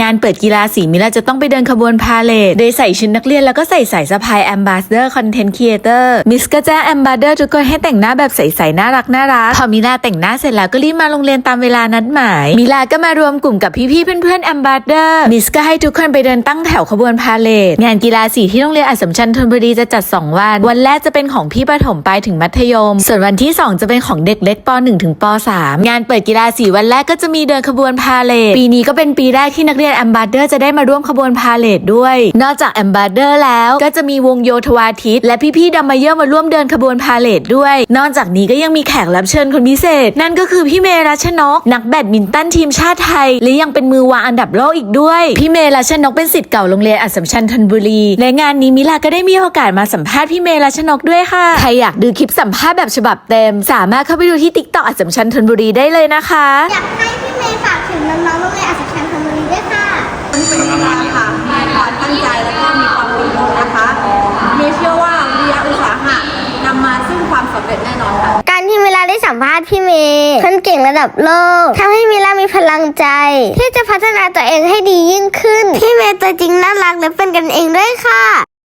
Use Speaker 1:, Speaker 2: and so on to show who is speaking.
Speaker 1: งานเปิดกีฬาสีมิลาจะต้องไปเดินขบวนพาเลทโดยใส่ชุดนักเรียนแล้วก็ใส่สายสะพายแอมบาสเดอร์คอนเทนต์ครีเอเตอร์มิสก็แจ้งแอมบาสเดอร์ทุกคนให้แต่งหน้าแบบใสๆน่ารักน่ารักพอมิลาแต่งหน้าเสร็จแล้วก็รีบมาโรงเรียนตามเวลานัดหมาย มิลาก็มารวมกลุ่มกับพี่ๆเพื่อนๆแอมบาสเดอร์มิสก็ให้ทุกคนไปเดินตั้งแถวขบวนพาเลทงานกีฬาสีที่โรงเรียนอัสสัมชัญธนบุรีจะจัด 2 วัน วันแรกจะเป็นของพี่ประถมไปถึงมัธยม ส่วนวันที่ 2 จะเป็นของเด็กเล็กป .1 ถึงป .3 งานเปิดกีฬาสีวันแรกก็จะมีเดินขบวนพาเลทปีนี้ก็เป็นปีแรกที่นักเรียนแอมบาเดอร์จะได้มาร่วมขบวนพาเลทด้วย นอกจากแอมบาเดอร์แล้วก็จะมีวงโยธวาทิตและพี่ๆดัมมาเยอร์มาร่วมเดินขบวนพาเลทด้วย นอกจากนี้ก็ยังมีแขกรับเชิญคนพิเศษ นั่นก็คือพี่เมรัชนก นักแบดมินตันทีมชาติไทย และยังเป็นมือวางอันดับโลกอีกด้วย พี่เมรัชนกเป็นสิทธิ์เก่าโรงเรียนอัสสัมชัญธนบุรีและงานนี้มิลาก็ได้มีโอกาสมาสัมภาษณ์พี่เมรัชนกด้วยค่ะ ใครอยากดูคลิปสัมภาษณ์แบบฉบับเต็ม สามารถเข้าไปดูที่ติ๊กต็อกอัสสัมชัญธนบุรีได้เลยนะคะ
Speaker 2: อยากให้
Speaker 3: ความสำเร็จแน่นอนค่ะ
Speaker 2: การที่เวลาได้สัมภาษณ์พี่เมย์คนเก่งระดับโลกทำให้มิลามีพลังใจ ที่จะพัฒนาตัวเองให้ดียิ่งขึ้น พี่เมย์ตัวจริงน่ารักและเป็นกันเองด้วยค่ะ